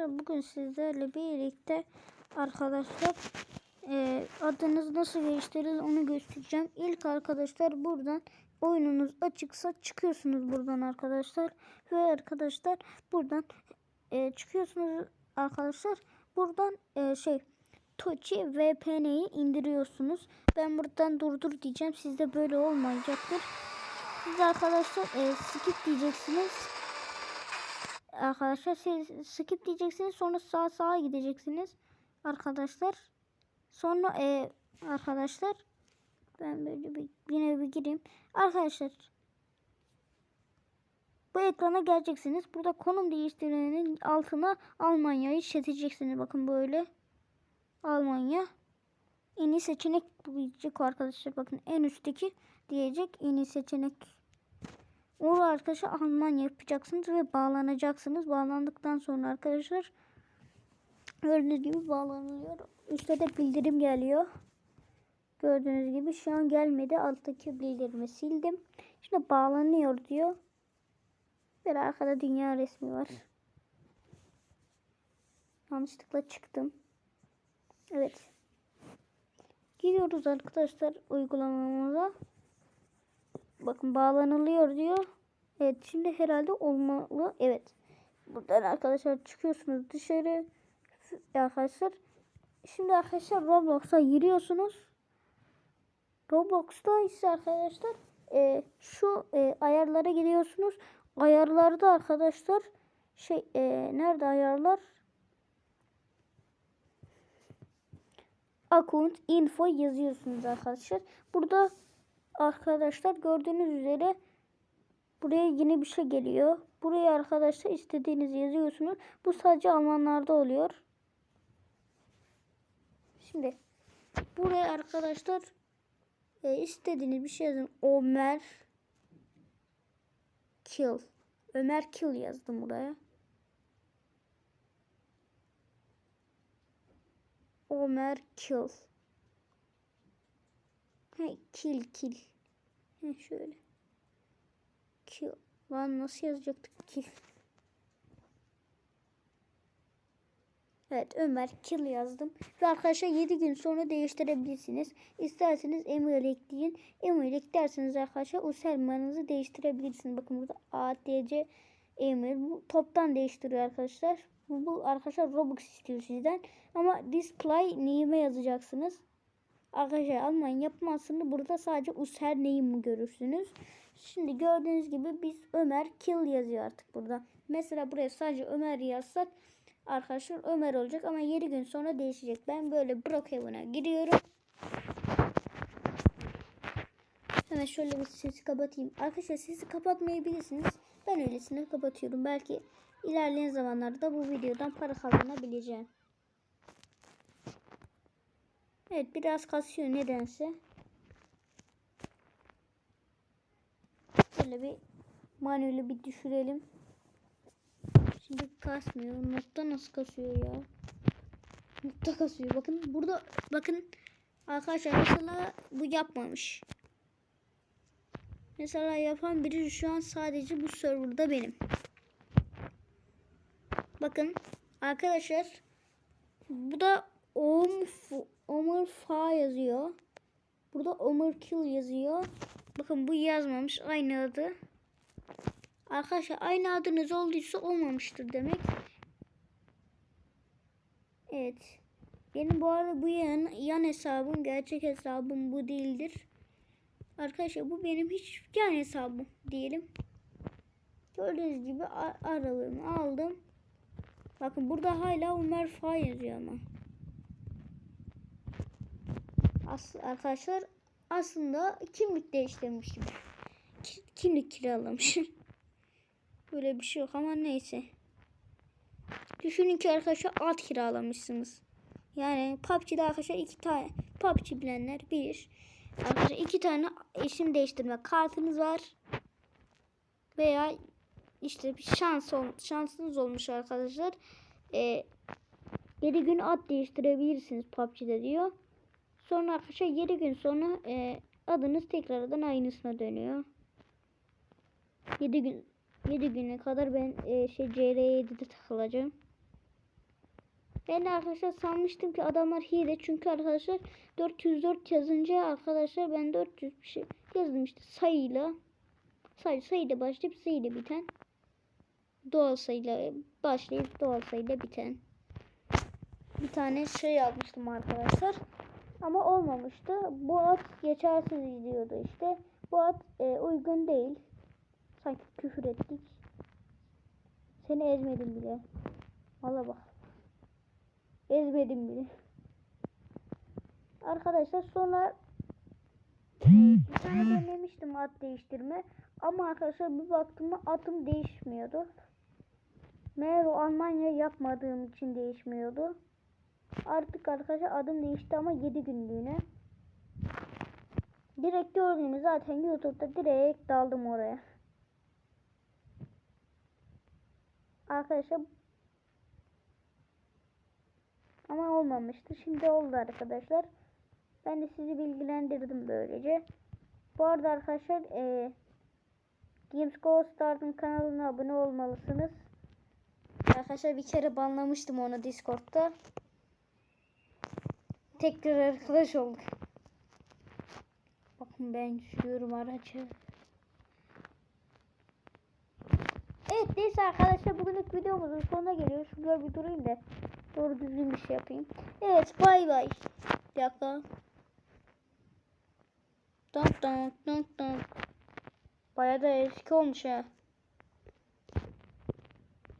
arkadaşlar bugün sizlerle birlikte arkadaşlar e, adınız nasıl değiştirilir onu göstereceğim. İlk arkadaşlar buradan oyununuz açıksa çıkıyorsunuz buradan arkadaşlar ve arkadaşlar buradan e, çıkıyorsunuz arkadaşlar buradan e, şey Tochi VPN'yi indiriyorsunuz. Ben buradan durdur diyeceğim. Sizde böyle olmayacaktır. Siz arkadaşlar e, skip diyeceksiniz. Arkadaşlar siz skip diyeceksiniz. Sonra sağa sağa gideceksiniz. Arkadaşlar. Sonra e, arkadaşlar ben böyle bir yine bir gireyim. Arkadaşlar bu ekrana geleceksiniz. Burada konum değiştirmenin altına Almanya'yı seçeceksiniz. Bakın böyle. Almanya. En iyi seçenek diyecek arkadaşlar. Bakın en üstteki diyecek en iyi seçenek. Orada arkadaşlar Almanya yapacaksınız ve bağlanacaksınız. Bağlandıktan sonra arkadaşlar gördüğünüz gibi bağlanılıyor. Üstte de bildirim geliyor. Gördüğünüz gibi şu an gelmedi. Alttaki bildirimi sildim. Şimdi bağlanıyor diyor. Bir arkada dünya resmi var. Yanlışlıkla çıktım. Evet. Giriyoruz arkadaşlar uygulamamıza. Bakın bağlanılıyor diyor. Evet şimdi herhalde olmalı. Evet. Buradan arkadaşlar çıkıyorsunuz dışarı. Arkadaşlar. Şimdi arkadaşlar Roblox'a giriyorsunuz. Roblox'ta ise arkadaşlar e, şu e, ayarlara gidiyorsunuz. Ayarlarda arkadaşlar şey e, nerede ayarlar? Account info yazıyorsunuz arkadaşlar. Burada arkadaşlar gördüğünüz üzere buraya yeni bir şey geliyor. Buraya arkadaşlar istediğinizi yazıyorsunuz. Bu sadece Almanlarda oluyor. Şimdi buraya arkadaşlar e, istediğiniz bir şey yazın. Ömer Kill. Ömer Kill yazdım buraya. Ömer Kill. He, kill kill. He, şöyle. Kill. Lan nasıl yazacaktık kill? Evet Ömer Kill yazdım. Ve arkadaşlar 7 gün sonra değiştirebilirsiniz. İsterseniz email ekleyin. Email eklerseniz arkadaşlar o sermanınızı değiştirebilirsiniz. Bakın burada ADC email. Bu toptan değiştiriyor arkadaşlar. Bu, bu arkadaşlar Robux istiyor sizden. Ama display name'e yazacaksınız. Arkadaşlar Alman yapmasını burada sadece user name'i görürsünüz. Şimdi gördüğünüz gibi biz Ömer Kill yazıyor artık burada. Mesela buraya sadece Ömer yazsak arkadaşlar Ömer olacak ama 7 gün sonra değişecek. Ben böyle Brookhaven'a giriyorum. Hemen şöyle bir sesi kapatayım. Arkadaşlar sesi kapatmayabilirsiniz. Ben öylesine kapatıyorum. Belki ilerleyen zamanlarda bu videodan para kazanabileceğim. Evet biraz kasıyor nedense. Şöyle bir manueli bir düşürelim. Şimdi kasmıyor. Nokta nasıl kasıyor ya? Nokta kasıyor. Bakın burada bakın arkadaşlar mesela bu yapmamış. Mesela yapan biri şu an sadece bu serverda benim. Bakın arkadaşlar bu da Omar Fa yazıyor. Burada Omar Kill yazıyor. Bakın bu yazmamış aynı adı. Arkadaşlar aynı adınız olduysa olmamıştır demek. Evet. Benim bu arada bu yan, yan hesabım gerçek hesabım bu değildir. Arkadaşlar bu benim hiç yan hesabım diyelim. Gördüğünüz gibi aralığımı aldım. Bakın burada hala Ömer Fa yazıyor ama. As arkadaşlar aslında kimlik değiştirmiş gibi. Kimlik kiralamış. Böyle bir şey yok ama neyse. Düşünün ki arkadaşlar at kiralamışsınız. Yani PUBG'de arkadaşlar iki tane PUBG bilenler bir. Arkadaşlar iki tane isim değiştirme kartınız var. Veya işte bir şans ol, şansınız olmuş arkadaşlar. Ee, 7 gün ad değiştirebilirsiniz PUBG'de diyor. Sonra arkadaşlar 7 gün sonra e, adınız tekrardan aynısına dönüyor. 7 gün 7 güne kadar ben e, şey CR7'de takılacağım. Ben arkadaşlar sanmıştım ki adamlar hile. Çünkü arkadaşlar 404 yazınca arkadaşlar ben 400 bir şey yazdım işte sayıyla. Sadece sayıyla başlayıp sayıyla biten. Doğal sayıyla başlayıp doğal sayıyla biten. Bir tane şey yapmıştım arkadaşlar. Ama olmamıştı. Bu at geçersiz diyordu işte. Bu at e, uygun değil. Sanki küfür ettik. Seni ezmedim bile. Valla bak. Ezmedim bile. Arkadaşlar sonra bir tane denemiştim at değiştirme. Ama arkadaşlar bir baktım atım değişmiyordu. Meğer o Almanya yapmadığım için değişmiyordu. Artık arkadaşlar adım değişti ama 7 günlüğüne. Direkt gördüğünüz zaten YouTube'da direkt daldım oraya. Arkadaşlar ama olmamıştı. Şimdi oldu arkadaşlar. Ben de sizi bilgilendirdim böylece. Bu arada arkadaşlar e, Games Go Star'ın kanalına abone olmalısınız. Arkadaşlar bir kere banlamıştım onu Discord'da. Tekrar arkadaş olduk. Bakın ben sürüyorum aracı. Evet neyse arkadaşlar bugünlük videomuzun sonuna geliyor. Şurada bir durayım da doğru düzgün bir şey yapayım. Evet bay bay. Bir dakika. Dun dun dun dun. Bayağı da eski olmuş ha.